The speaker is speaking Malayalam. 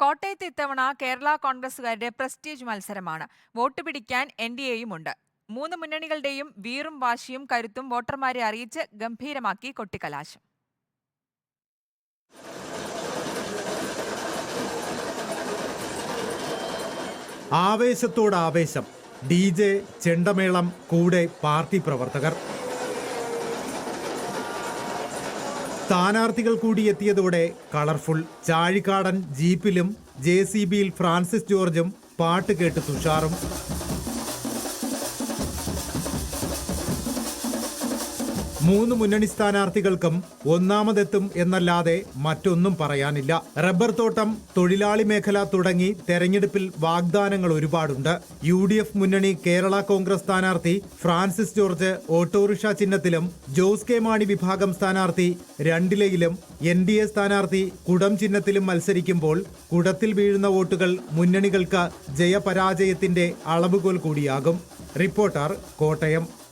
കോട്ടയത്ത് ഇത്തവണ കേരള കോൺഗ്രസുകാരുടെ പ്രസ്റ്റീജ് മത്സരമാണ്. വോട്ട് പിടിക്കാൻ എൻ ഡി എയുമുണ്ട്. മൂന്ന് മുന്നണികളുടെയും വീറും വാശിയും കരുത്തും വോട്ടർമാരെ അറിയിച്ച് ഗംഭീരമാക്കി കൊട്ടിക്കലാശം. ആവേശത്തോട് ആവേശം ഡി ജെ ചെണ്ടമേളം കൂടെ പാർട്ടി പ്രവർത്തകർ. സ്ഥാനാർത്ഥികൾ കൂടി എത്തിയതോടെ കളർഫുൾ. ചാഴിക്കാടൻ ജീപ്പിലും ജെ സി ബിയിൽ ഫ്രാൻസിസ് ജോർജും പാട്ട് കേട്ട് തുഷാറും. മൂന്ന് മുന്നണി സ്ഥാനാർത്ഥികൾക്കും ഒന്നാമതെത്തും എന്നല്ലാതെ മറ്റൊന്നും പറയാനില്ല. റബ്ബർ തോട്ടം തൊഴിലാളി മേഖല തുടങ്ങി തെരഞ്ഞെടുപ്പിൽ വാഗ്ദാനങ്ങൾ ഒരുപാടുണ്ട്. യു മുന്നണി കേരള കോൺഗ്രസ് സ്ഥാനാർത്ഥി ഫ്രാൻസിസ് ജോർജ് ഓട്ടോറിക്ഷ ചിഹ്നത്തിലും ജോസ് കെ മാണി വിഭാഗം സ്ഥാനാർത്ഥി രണ്ടിലയിലും എൻ ഡി എ സ്ഥാനാർത്ഥി കുടം ചിഹ്നത്തിലും മത്സരിക്കുമ്പോൾ കുടത്തിൽ വീഴുന്ന വോട്ടുകൾ മുന്നണികൾക്ക് ജയപരാജയത്തിന്റെ അളവുകോൽ കൂടിയാകും. റിപ്പോർട്ടർ കോട്ടയം.